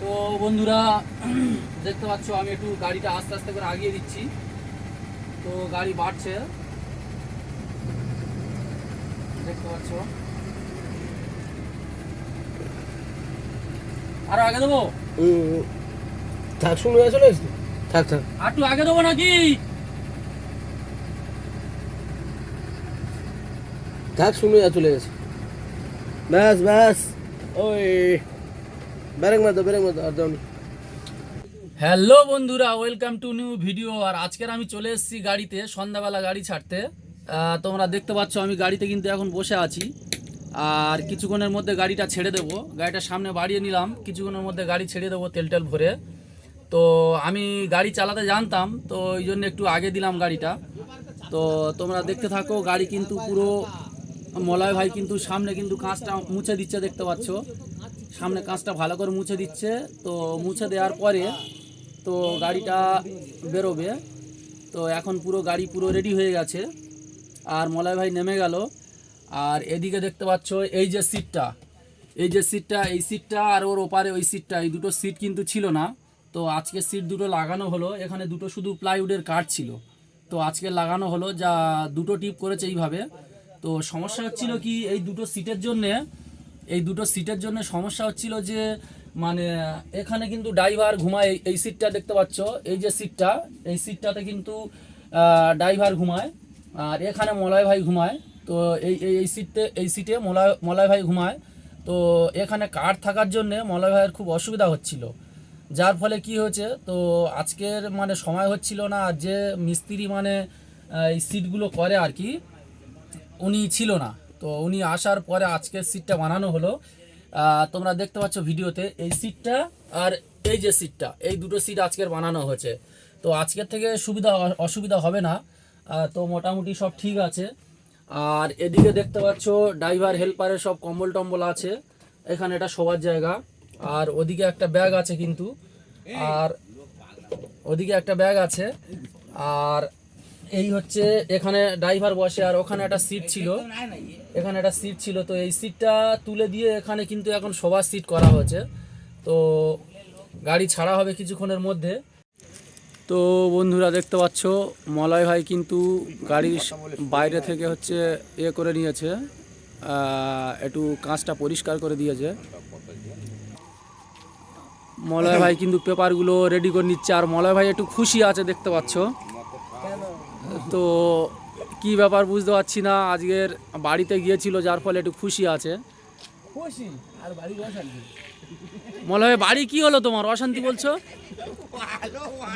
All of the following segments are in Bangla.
তো বন্ধুরা দেখতে পাচ্ছ আমি একটু গাড়িটা আস্তে আস্তে করে আগিয়ে দিচ্ছি। তো গাড়ি বাড়ছে। দেখতে পাচ্ছ। আরও আগে দেবো? থাক শুনে চলে এসছি। থাক থাক। আর একটু আগে দেবো নাকি? থাক শুনে চলে গেছে। ব্যাস ব্যাস। ওই। হ্যালো বন্ধুরা, ওয়েলকাম টু নিউ ভিডিও। আর আজকের আমি চলে এসেছি গাড়িতে, সন্ধ্যাবেলা গাড়ি ছাড়তে। তোমরা দেখতে পাচ্ছ, আমি গাড়িতে কিন্তু এখন বসে আছি। আর কিছুক্ষণের মধ্যে গাড়িটা ছেড়ে দেবো। গাড়িটা সামনে বাড়িয়ে নিলাম। কিছুক্ষণের মধ্যে গাড়ি ছেড়ে দেবো তেল টেল ভরে। তো আমি গাড়ি চালাতে জানতাম, তো ওই জন্য একটু আগে দিলাম গাড়িটা। তো তোমরা দেখতে থাকো, গাড়ি কিন্তু পুরো মলয় ভাই কিন্তু সামনে কিন্তু কাঁচটা মুছে দিচ্ছে দেখতে পাচ্ছ। সামনে কাঁচটা ভালো করে মুছে দিচ্ছে। তো মুছে দেওয়ার পরে তো গাড়িটা বেরোবে। তো এখন পুরো গাড়ি পুরো রেডি হয়ে গেছে। আর মলয় ভাই নেমে গেল। আর এদিকে দেখতে পাচ্ছ এই যে সিটটা এই যে সিটটা এই সিটটা আর ওর ওপারে ওই সিটটা এই দুটো সিট কিন্তু ছিল না। তো আজকে সিট দুটো লাগানো হলো। এখানে দুটো শুধু প্লাইউডের কাঠ ছিল। তো আজকে লাগানো হলো। যা দুটো টিপ করেছে এইভাবে। তো সমস্যা হচ্ছিল কি, এই দুটো সিটের জন্যে এই দুটো সিটের জন্য সমস্যা হচ্ছিল যে মানে এখানে কিন্তু ড্রাইভার ঘুমায়, এই- সিটটা দেখতে পাচ্ছ, এই যে সিটটা, এই সিটটাতে কিন্তু ড্রাইভার ঘুমায়, আর এখানে মলয় ভাই ঘুমায়, তো এই এই সিটে এই সিটে মলয় মলয় ভাই ঘুমায়, তো এখানে কাঠ থাকার জন্য মলয় ভাইয়ের খুব অসুবিধা হচ্ছিল। যার ফলে কি হয়েছে, তো আজকের মানে সময় হচ্ছিল না, আর যে মিস্ত্রি মানে এই সিটগুলো করে আর কি, উনি ছিল না। তো উনি আসার পরে আজকের সিটটা বানানো হলো। তোমরা দেখতে পাচ্ছ ভিডিওতে, এই সিটটা আর এই যে সিটটা এই দুটো সিট আজকের বানানো হয়েছে। তো আজকের থেকে সুবিধা, অসুবিধা হবে না। তো মোটামুটি সব ঠিক আছে। আর এদিকে দেখতে পাচ্ছ ড্রাইভার হেল্পারের সব কম্বল টম্বল আছে। এখানে এটা শোবার জায়গা। আর ওদিকে একটা ব্যাগ আছে কিন্তু। আর ওদিকে একটা ব্যাগ আছে। আর এই হচ্ছে এখানে ড্রাইভার বসে, আর ওখানে একটা সিট ছিল। এখানে একটা সিট ছিল, তো এই সিটটা তুলে দিয়ে এখানে কিন্তু এখন সবার সিট করা হয়েছে। তো গাড়ি ছাড়া হবে কিছুক্ষণের মধ্যে। তো বন্ধুরা দেখতে পাচ্ছ, মলয় ভাই কিন্তু গাড়ির বাইরে থেকে হচ্ছে এ করে নিয়েছে একটু কাঁচটা পরিষ্কার করে দিয়েছে। মলয় ভাই কিন্তু পেপারগুলো রেডি করে নিচ্ছে, আর মলয় ভাই একটু খুশি আছে দেখতে পাচ্ছ। তো কি ব্যাপার বুঝতে পারছি না আজকের বাড়িতে গিয়েছিল যার ফলে একটু খুশি আছে। খুশি? আর বাড়ি বসালি মলয় ভাই বাড়ি কি হলো তোমার? অশান্তি বলছো?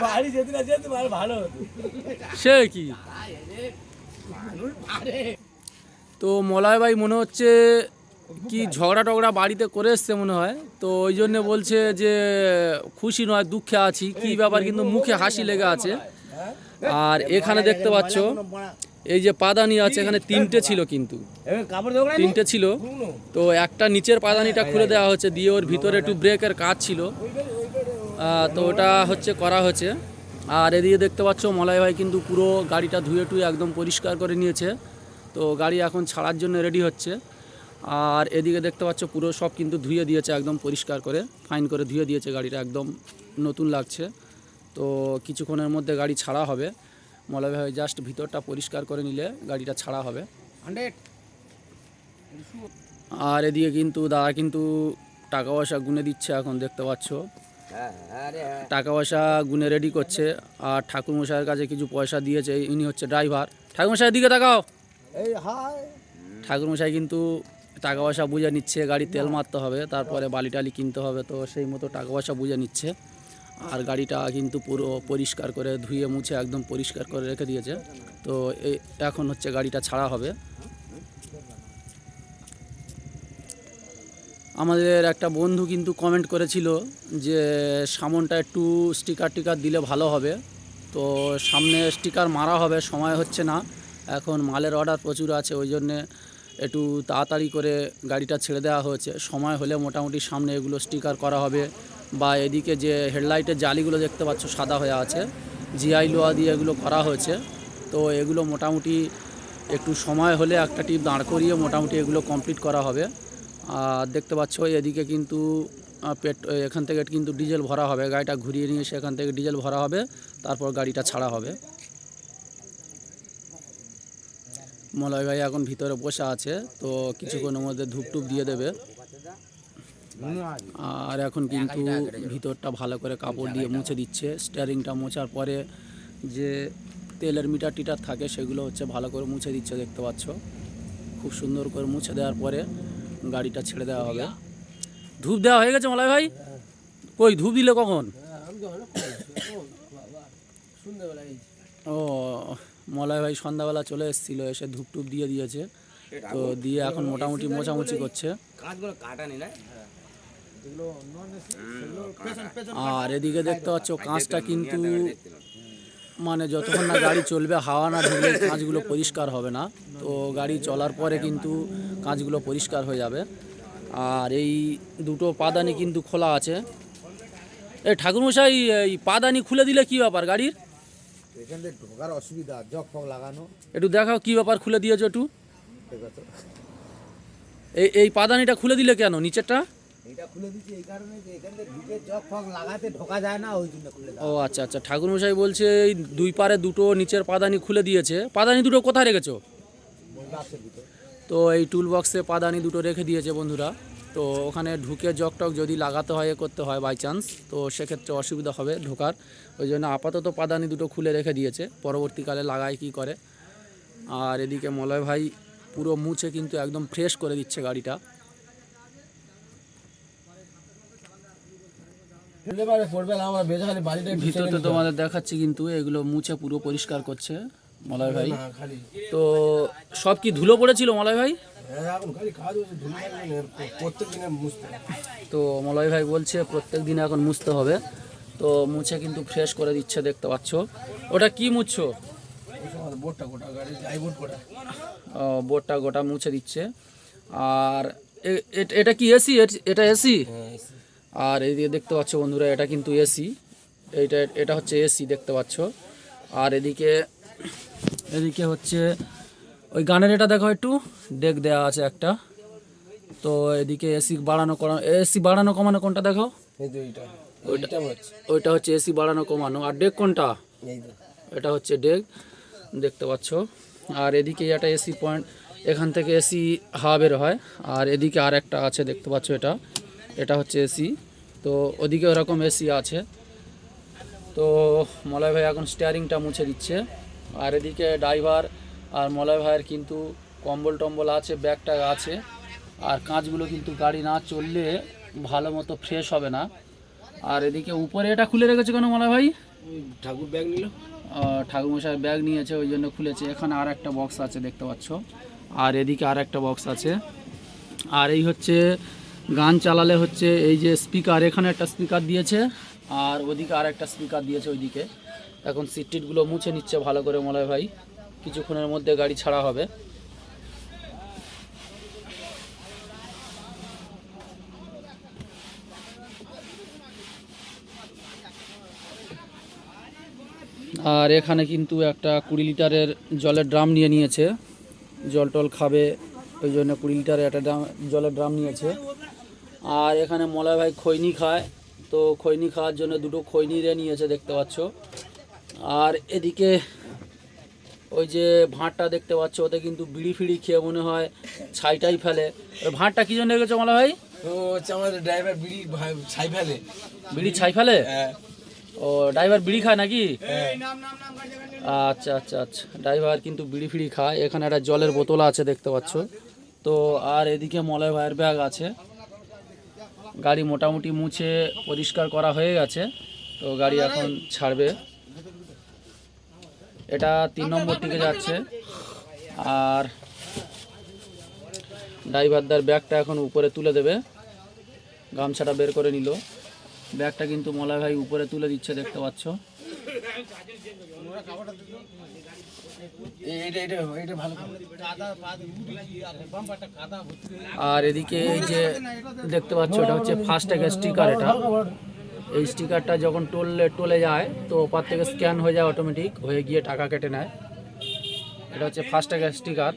বাড়ি যেতে না যেতে ভালো সে কি? তো মলয় ভাই মনে হচ্ছে কি ঝগড়া টগড়া বাড়িতে করে এসছে মনে হয়। তো ওই জন্য বলছে যে খুশি নয় দুঃখে আছি। কি ব্যাপার কিন্তু মুখে হাসি লেগে আছে। আর এখানে দেখতে পাচ্ছ এই যে পাদানি আছে এখানে তিনটে ছিল কিন্তু। তিনটে ছিল। তো একটা নিচের পাদানিটা খুলে দেওয়া হচ্ছে দিয়ে ওর ভিতরে একটু ব্রেকের কাজ ছিল। তো ওটা হচ্ছে করা হয়েছে আর এদিকে দেখতে পাচ্ছ মলাই ভাই কিন্তু পুরো গাড়িটা ধুয়ে টুয়ে একদম পরিষ্কার করে নিয়েছে। তো গাড়ি এখন ছাড়ার জন্য রেডি হচ্ছে। আর এদিকে দেখতে পাচ্ছ পুরো সব কিন্তু ধুয়ে দিয়েছে একদম পরিষ্কার করে ফাইন করে ধুয়ে দিয়েছে গাড়িটা একদম নতুন লাগছে। তো কিছুক্ষণের মধ্যে গাড়ি ছাড়া হবে। মলয় ভাই জাস্ট ভিতরটা পরিষ্কার করে নিলে গাড়িটা ছাড়া হবে। আর এদিকে কিন্তু দাদা কিন্তু টাকা পয়সা গুনে দিচ্ছে এখন দেখতে পাচ্ছ। আরে টাকা পয়সা গুনে রেডি করছে। আর ঠাকুরমশাইয়ের কাছে কিছু পয়সা দিয়েছে ইনি হচ্ছে ড্রাইভার ঠাকুরমশাইয়ের দিকে তাকাও। ঠাকুরমশাই কিন্তু টাকা পয়সা বুঝে নিচ্ছে গাড়ি তেল মারতে হবে তারপরে বালি টালি কিনতে হবে তো সেই মতো টাকা পয়সা বুঝে নিচ্ছে। আর গাড়িটা কিন্তু পুরো পরিষ্কার করে ধুয়ে মুছে একদম পরিষ্কার করে রেখে দিয়েছে। তো এখন হচ্ছে গাড়িটা ছাড়া হবে। আমাদের একটা বন্ধু কিন্তু কমেন্ট করেছিল যে সামনটা একটু স্টিকার টিকার দিলে ভালো হবে। তো সামনে স্টিকার মারা হবে, সময় হচ্ছে না। এখন মালের অর্ডার প্রচুর আছে, ওই জন্যে একটু তাড়াতাড়ি করে গাড়িটা ছেড়ে দেওয়া হয়েছে। সময় হলে মোটামুটি সামনে এগুলো স্টিকার করা হবে বা এদিকে যে হেডলাইটের জালিগুলো দেখতে পাচ্ছ সাদা হয়ে আছে। জিআই লোয়া দিয়ে এগুলো করা হয়েছে। তো এগুলো মোটামুটি একটু সময় হলে একটা টিপ দাঁড় করিয়ে মোটামুটি এগুলো কমপ্লিট করা হবে। আর দেখতে পাচ্ছ এদিকে কিন্তু পেট এখান থেকে কিন্তু ডিজেল ভরা হবে। গাড়িটা ঘুরিয়ে নিয়ে সেখান থেকে ডিজেল ভরা হবে। তারপর গাড়িটা ছাড়া হবে। মলয় ভাই এখন ভিতরে বসে আছে তো কিছুক্ষণের মধ্যে ধূপ টুপ দিয়ে দেবে। আর এখন কিন্তু ভিতরটা ভালো করে কাপড় দিয়ে মুছে দিচ্ছে। স্টিয়ারিংটা মোছার পরে যে তেলের মিটার টিটার থাকে সেগুলো হচ্ছে ভালো করে মুছে দিচ্ছে দেখতে পাচ্ছ। খুব সুন্দর করে মুছে দেওয়ার পরে গাড়িটা ছেড়ে দেওয়া হবে। ধূপ দেওয়া হয়ে গেছে মলয় ভাই? কই ধূপ দিলে কখন? এই ও মলয় ভাই সন্ধ্যাবেলা চলে এসেছিল এসে ধূপ টুপ দিয়ে দিয়েছে। তো দিয়ে এখন মোটামুটি মোছামুছি করছে। না? আর এদিকে দেখতে পাচ্ছ কাঁচটা কিন্তু মানে যতক্ষণ না গাড়ি চলবে হাওয়া না ঢুকলে কাঁচগুলো পরিষ্কার হবে না। তো গাড়ি চলার পরে কিন্তু কাঁচগুলো পরিষ্কার হয়ে যাবে। আর এই দুটো পাদানি কিন্তু খোলা আছে। এই ঠাকুরমশাই এই পাদানি খুলে দিলে কি ব্যাপার গাড়ির? এখান থেকে ঢোকার অসুবিধা জগ ফগ লাগানো। একটু দেখাও কি ব্যাপার খুলে দিয়েছ একটু। এই এই পাদানিটা খুলে দিলে কেন নিচেরটা? এটা খুলে দিচ্ছি এই কারণে যে এখান থেকে ঢুকে জগ ফগ লাগাতে ঢোকা যায় না ওই জন্য খুলে ও আচ্ছা আচ্ছা ঠাকুরমশাই বলছে এই দুই পারে দুটো নিচের পাদানি খুলে দিয়েছে। পাদানি দুটো কোথায় রেখেছো? তো এই টুল বক্সে পাদানি দুটো রেখে দিয়েছে বন্ধুরা। তো ওখানে ঢুকে জগ টক যদি লাগাতে হয় করতে হয় বাই চান্স তো সেক্ষেত্রে অসুবিধা হবে ঢোকার। ওই জন্য আপাতত পাদানি দুটো খুলে রেখে দিয়েছে, পরবর্তীকালে লাগায় কি করে। আর এদিকে মলয় ভাই পুরো মুছে কিন্তু একদম ফ্রেশ করে দিচ্ছে গাড়িটা। ভিতরতে তোমাদের দেখাচ্ছি কিন্তু, এগুলো মুছে পুরো পরিষ্কার করছে মলয় ভাই। তো সব কি ধুলো পড়েছিল মলয় ভাই? তো মলয় ভাই বলছে প্রত্যেক দিন এখন মুছতে হবে। তো মুছে কিন্তু ফ্রেশ করে দিচ্ছে, দেখতে পাচ্ছ। ওটা কি মুছছো সময় গোটা মুছে দিচ্ছে। আর এটা কি এসি এটা এসি আর এই দিয়ে দেখতে পাচ্ছ বন্ধুরা, এটা কিন্তু এসি এইটা, এটা হচ্ছে এসি দেখতে পাচ্ছ। আর এদিকে এদিকে হচ্ছে ওই গানের এটা দেখো একটু। ডেক দেওয়া আছে একটা। তো এদিকে এসি বাড়ানো কমানো এসি বাড়ানো কমানো কোনটা দেখো? ওইটা হচ্ছে। এসি বাড়ানো কমানো। আর ডেক কোনটা? এটা হচ্ছে ডেক দেখতে পাচ্ছ। আর এদিকে একটা এসি পয়েন্ট এখান থেকে এসি হাওয়া বের হয়। আর এদিকে আর একটা আছে দেখতে পাচ্ছ এটা। এটা হচ্ছে এসি তো ওদিকে ওরকম এসি আছে। তো মলয় ভাই এখন স্টিয়ারিংটা মুছে দিচ্ছে। আর এদিকে ড্রাইভার আর মলয় ভাইয়ের কিন্তু কম্বল টম্বল আছে ব্যাগটা আছে। আর কাঁচগুলো কিন্তু গাড়ি না চললে ভালো মতো ফ্রেশ হবে না। আর এদিকে উপরে এটা খুলে রেখেছে কেন মলয় ভাই? ঠাকুর ব্যাগ নিল। ঠাকুরমশাই ব্যাগ নিয়েছে ওই জন্য খুলেছে। এখানে আর একটা বক্স আছে দেখতে পাচ্ছ। আর এদিকে আর একটা বক্স আছে। আর এই হচ্ছে গান চালালে হচ্ছে এই যে স্পিকার এখানে একটা স্পিকার দিয়েছে। আর ওদিকে আর একটা স্পিকার দিয়েছে ওইদিকে। এখন সিট টিটগুলো মুছে নিচ্ছে ভালো করে মলয় ভাই। কিছুক্ষণের মধ্যে গাড়ি ছাড়া হবে। আর এখানে কিন্তু একটা কুড়ি লিটারের জলের ড্রাম নিয়ে নিয়েছে। জল টল খাবে, ওই জন্য কুড়ি লিটারের একটা ড্রাম, জলের ড্রাম নিয়েছে। আর এখানে মলয় ভাই খৈনি খায়, তো খৈনি খাওয়ার জন্য দুটো খৈনি রে নিয়েছে, দেখতে পাচ্ছ। আর এদিকে ওই যে ভাঁটটা দেখতে পাচ্ছ ওতে কিন্তু বিড়ি ফিড়ি খেয়ে মনে হয় ছাইটাই ফেলে। ভাঁটটা কী জন্য রেখেছো মলয় ভাই? ও হচ্ছে আমাদের ড্রাইভার বিড়ি ছাই ফেলে। বিড়ি ছাই ফেলে? হ্যাঁ। ও ড্রাইভার বিড়ি খায় নাকি? আচ্ছা আচ্ছা আচ্ছা। ড্রাইভার কিন্তু বিড়ি ফিড়ি খায়। এখানে একটা জলের বোতল আছে দেখতে পাচ্ছ। তো আর এদিকে মলয় ভাইয়ের ব্যাগ আছে। গাড়ি মোটামুটি মুছে পরিষ্কার করা হয়ে গেছে। তো গাড়ি এখন ছাড়বে। এটা তিন নম্বর দিকে যাচ্ছে। আর ড্রাইভারদার ব্যাগটা এখন উপরে তুলে দেবে। গামছাটা বের করে নিল। ব্যাগটা কিন্তু মলা ভাই উপরে তুলে দিচ্ছে দেখতে পাচ্ছ। আর এদিকে এই যে দেখতে পাচ্ছ এটা হচ্ছে ফার্স্ট ট্যাগের স্টিকার এটা। এই স্টিকারটা যখন টোলে টোলে যায় তো ওপার থেকে স্ক্যান হয়ে যায় অটোমেটিক হয়ে গিয়ে টাকা কেটে নেয়। এটা হচ্ছে ফার্স্ট ট্যাগের স্টিকার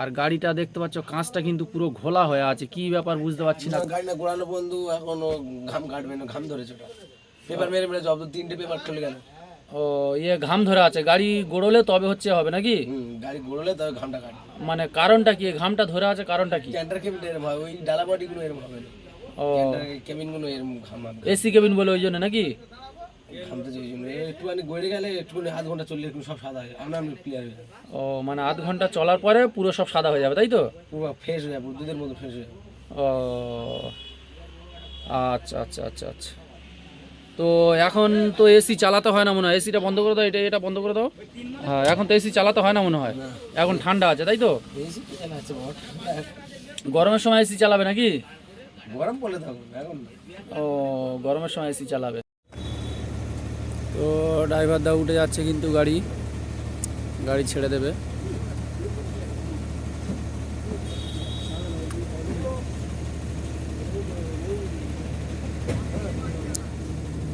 আর গাড়িটা দেখতে পাচ্ছ কাঁচটা কিন্তু পুরো ঘোলা হয়ে আছে। কি ব্যাপার বুঝতে পারছি না। গাড়িটা ঘোরানো বন্ধু এখনও ঘাম কাটবে না ঘাম ধরেছে ওটা। পেপার মেরে মেরে জব তিনটে পেপার চলে গেল। ও ইয়ে ঘাম ধরে আছে। গাড়ি গড়লে তবে হচ্ছে হবে নাকি? গাড়ি ঘোরলে তবে ঘামটা কাটবে। মানে কারণটা কি? ঘামটা ধরে আছে কারণটা কি? ক্যান্টার কেবিন এরম হয় ওই ডালা বডিগুলো এরম হবে না। ও। কেবিনগুলো ঘাম এসি কেবিন বলে ওই জন্য। নাকি ও মানে আধ ঘণ্টা চলার পরে পুরো সব সাদা হয়ে যাবে তাই তো? পুরো ফ্রেশ হয়ে যাবে দুধের মতো ফ্রেশ হয়ে ও আচ্ছা আচ্ছা আচ্ছা আচ্ছা। তো এখন তো এসি চালাতে হয় না মনে হয়। এসিটা বন্ধ করে দাও এটা এটা বন্ধ করে দাও। হ্যাঁ এখন তো এসি চালাতে হয় না মনে হয়। এখন ঠান্ডা আছে তাই তো? গরমের সময় এসি চালাবে নাকি? গরম পড়লে থাকুন এখন ও, গরমের সময় এসি চালাবে। তো ড্রাইভার দা উঠে যাচ্ছে কিন্তু গাড়ি। গাড়ি ছেড়ে দেবে।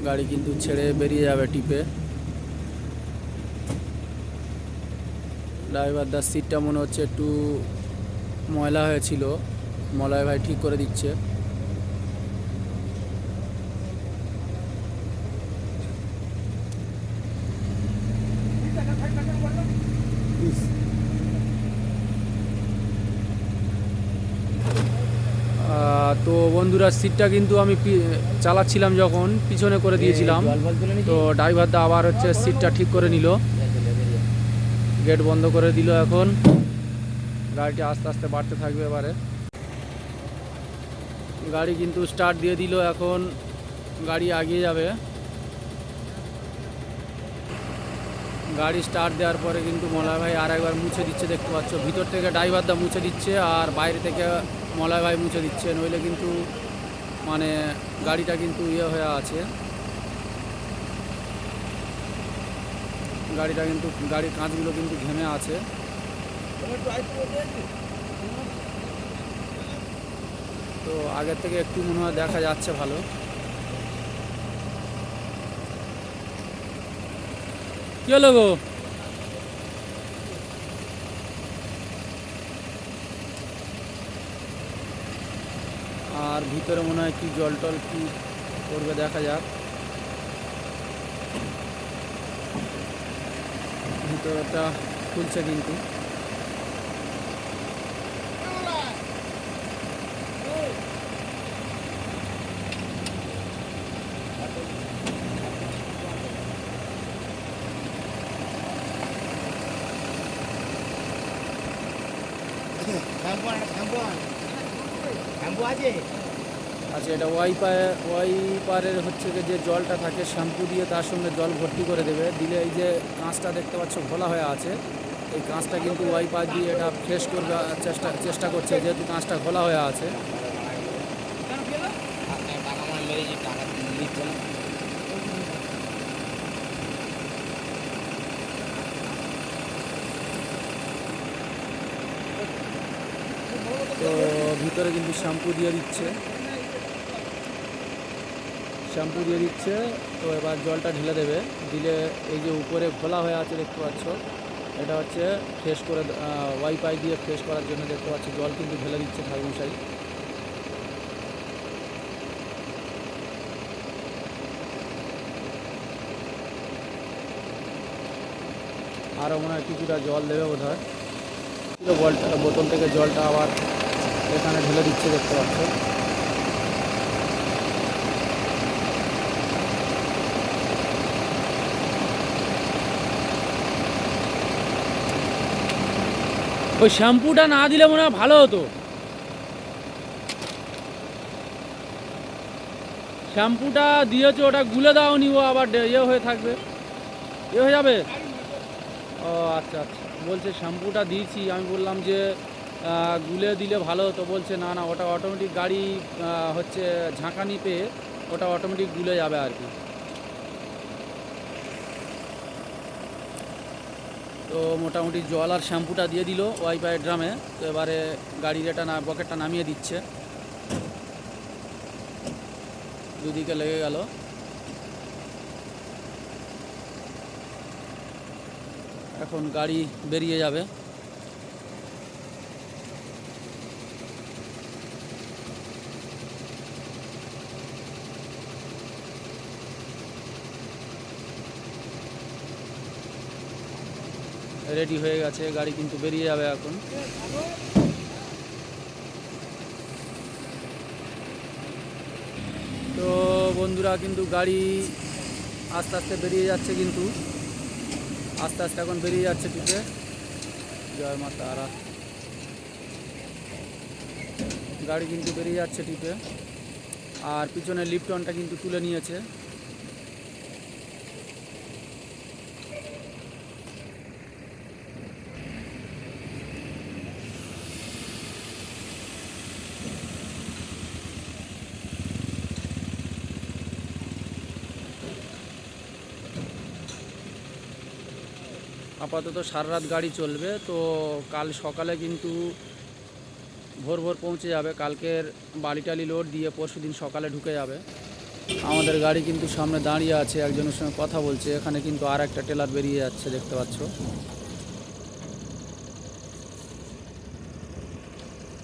গাড়ি কিন্তু ছেড়ে বেরিয়ে যাবে টিপে। ড্রাইভার দার সিটটা মনে হচ্ছে একটু ময়লা হয়েছিল। মলয় ভাই ঠিক করে দিচ্ছে আহ, তো বন্ধুরা সিটটা কিন্তু আমি চালাচ্ছিলাম যখন পিছনে করে দিয়েছিলাম। তো ড্রাইভার দা আবার হচ্ছে সিটটা ঠিক করে নিল। গেট বন্ধ করে দিল এখন। গাড়িটি আস্তে আস্তে বাড়তে থাকবে এবারে। গাড়ি কিন্তু স্টার্ট দিয়ে দিল এখন। গাড়ি এগিয়ে যাবে। গাড়ি স্টার্ট দেওয়ার পরে কিন্তু মলয় ভাই আর একবার মুছে দিচ্ছে দেখতে পাচ্ছ। ভিতর থেকে ড্রাইভার দা মুছে দিচ্ছে আর বাইরে থেকে ভাই মুছে দিচ্ছে, নইলে কিন্তু মানে গাড়িটা কিন্তু ইয়ে হয়ে আছে। গাড়িটা কিন্তু, গাড়ির কাঁচগুলো কিন্তু ঘেমে আছে। তো আগের থেকে একটু মনে হয় দেখা যাচ্ছে ভালো। কি হলো গো? আর ভিতরে মনে হয় কি জল টল কি করবে দেখা যাক। ভিতরটা খুলছে কিন্তু শ্যাম্পু আন, শ্যাম্পু আন। শ্যাম্পু আছে আচ্ছা এটা ওয়াইফাই ওয়াইপারের হচ্ছে গিয়ে যে জলটা থাকে শ্যাম্পু দিয়ে তার সঙ্গে জল ভর্তি করে দেবে। দিলে এই যে কাঁচটা দেখতে পাচ্ছ ঘোলা হয়ে আছে। এই কাঁচটা কিন্তু ওয়াইপার দিয়ে এটা ফ্রেশ করবে চেষ্টা চেষ্টা করছে যেহেতু কাঁচটা ঘোলা হয়ে আছে টাকা আমার মেরেছি টাকা দিচ্ছে না তো ভিতরে কিন্তু শ্যাম্পু দিয়ে দিচ্ছে। শ্যাম্পু দিয়ে দিচ্ছে, তো এবার জলটা ঢেলে দেবে। দিলে এই যে উপরে খোলা হয়ে আছে দেখতে পাচ্ছ, এটা হচ্ছে ফ্রেশ করে ওয়াইফাই দিয়ে ফ্রেশ করার জন্য দেখতে পাচ্ছ, জল কিন্তু ঢেলে দিচ্ছে ঠাকুমশাই আরও মনে হয় কিছুটা জল দেবে বোধ হয় বোতল থেকে জলটা আবার এখানে ঢেলে দিচ্ছে দেখতে পাচ্ছ। ওই শ্যাম্পুটা না দিলে মনে হয় ভালো হতো। শ্যাম্পুটা দিয়েছ, ওটা গুলে দাও নি ও আবার ইয়ে হয়ে থাকবে। ইয়ে হয়ে যাবে? ও আচ্ছা আচ্ছা। বলছে শ্যাম্পুটা দিয়েছি, আমি বললাম যে গুলে দিলে ভালো হতো, বলছে, না না, ওটা অটোমেটিক গাড়ি হচ্ছে ঝাঁকানি পেয়ে ওটা অটোমেটিক গুলে যাবে আর কি। তো মোটামুটি জল আর শ্যাম্পুটা দিয়ে দিল ওয়াইপাই ড্রামে, তো এবারে গাড়ির এটা না বকেটটা নামিয়ে দিচ্ছে। দুদিকে লেগে গেল। এখন গাড়ি বেরিয়ে যাবে। রেডি হয়ে গেছে, গাড়ি কিন্তু বেরিয়ে যাবে এখন। তো বন্ধুরা কিন্তু গাড়ি আস্তে আস্তে বেরিয়ে যাচ্ছে কিন্তু। আস্তে আস্তে এখন বেরিয়ে যাচ্ছে টিপে। জয় মা তারা। গাড়ি কিন্তু বেরিয়ে যাচ্ছে টিপে। আর পিছনে লিফটনটা কিন্তু তুলে নিয়েছে। আপাতত সারা রাত গাড়ি চলবে, তো কাল সকালে কিন্তু ভোর ভোর পৌঁছে যাবে। কালকের বালি টালি লোড দিয়ে পরশু দিন সকালে ঢুকে যাবে। আমাদের গাড়ি কিন্তু সামনে দাঁড়িয়ে আছে, একজনের সঙ্গে কথা বলছে, এখানে কিন্তু আর একটা টেলার বেরিয়ে যাচ্ছে, দেখতে পাচ্ছ।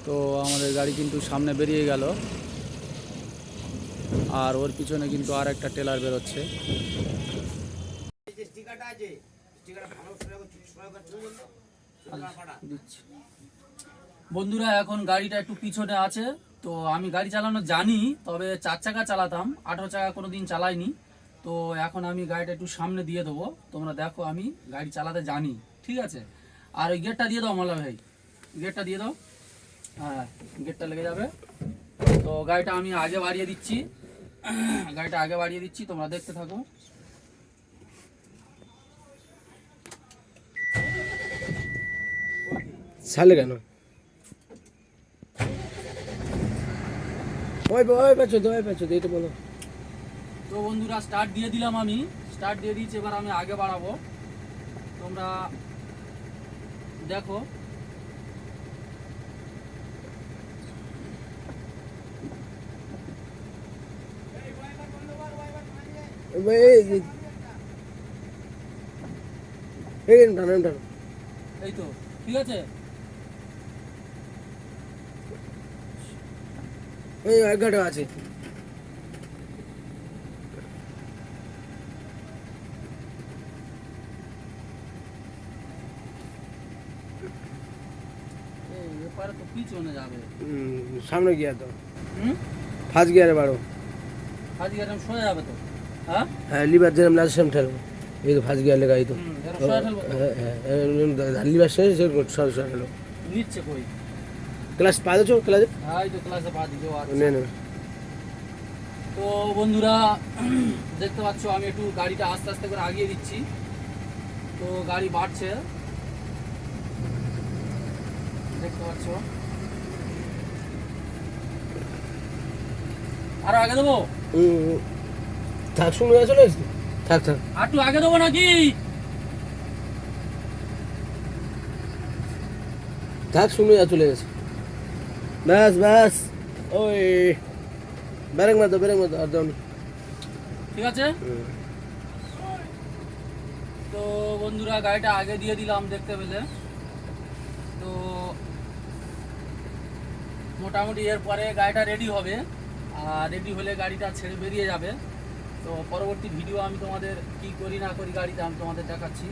তো আমাদের গাড়ি কিন্তু সামনে বেরিয়ে গেল। আর ওর পিছনে কিন্তু আর একটা টেলার বেরোচ্ছে। আছে বন্ধুরা, এখন গাড়িটা একটু পিছনে আছে, তো আমি গাড়ি চালানো জানি, তবে চার চাকা চালাতাম, আঠারো চাকা কোনো দিন চালাইনি। তো এখন আমি গাড়িটা একটু সামনে দিয়ে দেবো, তোমরা দেখো আমি গাড়ি চালাতে জানি, ঠিক আছে? আর ওই গেটটা দিয়ে দাও মালা ভাই গেটটা দিয়ে দাও। হ্যাঁ গেটটা লেগে যাবে। তো গাড়িটা আমি আগে বাড়িয়ে দিচ্ছি, গাড়িটা আগে বাড়িয়ে দিচ্ছি, তোমরা দেখতে থাকো। ছাড়লে কেন ওই ওই পেছো তো ওই পেছো তো এটা বলো তো বন্ধুরা স্টার্ট দিয়ে দিলাম আমি স্টার্ট দিয়ে দিয়েছি এবার আমি আগে বাড়াবো তোমরা দেখো এই তো ঠিক আছে এই এক ঘাটে আছে সামনে গিয়া তো ফার্স্ট গিয়ারে বাড়ো আজকে এরকম সোজা যাবে তো হ্যাঁ হ্যাঁ লিভার যেরকম লাস্ট সেম ঠেলবো এই তো ফার্স্ট গিয়ার লেগাই তো? হ্যাঁ হ্যাঁ লিভার শেষ সে সব সব নিচ্ছে কই ক্লাস পা দেছো ক্লাসে হ্যাঁ তো ক্লাসে পা দিকে নে নে। তো বন্ধুরা দেখতে পাচ্ছ আমি একটু গাড়িটা আস্তে আস্তে করে আগিয়ে দিচ্ছি। তো গাড়ি বাড়ছে। দেখতে পাচ্ছ। আরও আগে দেবো? থাক শুনে চলে এসছি থাক থাক। আর একটু আগে দেবো নাকি? থাক শুনে চলে গেছে ব্যাস ব্যাস ওই ব্যারেক মারতো ব্যারেক মারতো, আর দাও ঠিক আছে? তো বন্ধুরা, গাড়িটা আগে দিয়ে দিলাম দেখতে পেলে। তো মোটামুটি এরপরে গাড়িটা রেডি হবে। আর রেডি হলে গাড়িটা ছেড়ে বেরিয়ে যাবে। তো পরবর্তী ভিডিও আমি তোমাদের কি করি না করি গাড়িতে আমি তোমাদের দেখাচ্ছি।